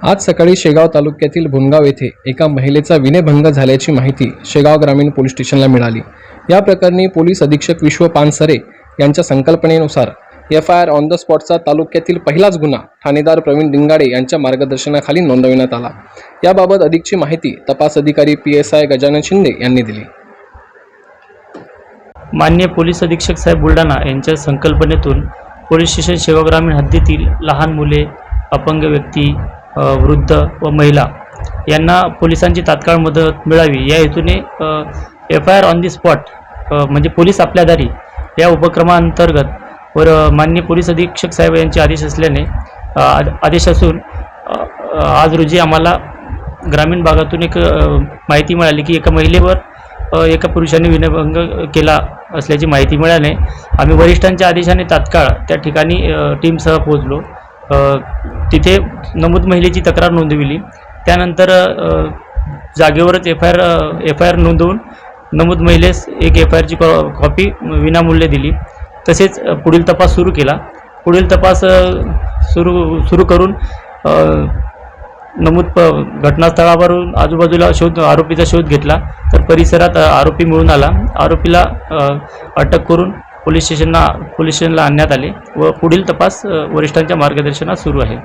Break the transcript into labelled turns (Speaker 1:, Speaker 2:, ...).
Speaker 1: आज सकाळी शेगाव तालुक्यातील भुनगाव येथे एका महिलेचा विनयभंग झाल्याची माहिती शेगाव ग्रामीण पोलीस स्टेशनला मिळाली. या प्रकरणी पोलीस अधीक्षक विश्व पानसरे यांच्या संकल्पनेनुसार F I R on the स्पॉटचा तालुक्यातील पहिलाच गुन्हा ठाणेदार प्रवीण डिंगाडे यांच्या मार्गदर्शनाखाली नोंदविण्यात आला. याबाबत अधिकची माहिती तपास अधिकारी P S I Gajanan Shinde यांनी दिली.
Speaker 2: मान्य पोलीस अधीक्षक साहेब बुलढाणा यांच्या संकल्पनेतून पोलीस स्टेशन शेगाव ग्रामीण हद्दीतील लहान मुले अपंग व्यक्ती वृद्ध व महिला यांना पोलिसांची तात्काळ मदत मिळावी. या हेतूने F I R on the spot म्हणजे पोलीस आपल्या दारी या उपक्रमाअंतर्गत वर मान्य पोलीस अधीक्षक साहेब यांचे आदेश असल्याने आदेश असून आज रोजी आम्हाला ग्रामीण भागातून एक माहिती मिळाली की एका महिलेवर एका पुरुषाने विनयभंग केला असल्याची माहिती मिळाल्याने आम्ही वरिष्ठांच्या आदेशाने तात्काळ त्या ठिकाणी टीमसह पोहोचलो. तिथे नमूद महिलेची तक्रार नोंदविली. त्यानंतर जागेवरच F I R F I R नोंदवून नमूद महिलेस एक एफ आय आरची कॉ कॉपी विनामूल्य दिली. तसेच पुढील तपास सुरू केला. पुढील तपास सुरू सुरू करून नमूद प घटनास्थळावरून आजूबाजूला शोध आरोपीचा शोध घेतला. तर परिसरात आरोपी मिळून आला. आरोपीला अटक करून पोलीस स्टेशनला पोलीस स्टेशनला आणण्यात आले व पुढील तपास वरिष्ठांच्या मार्गदर्शनात सुरू आहे.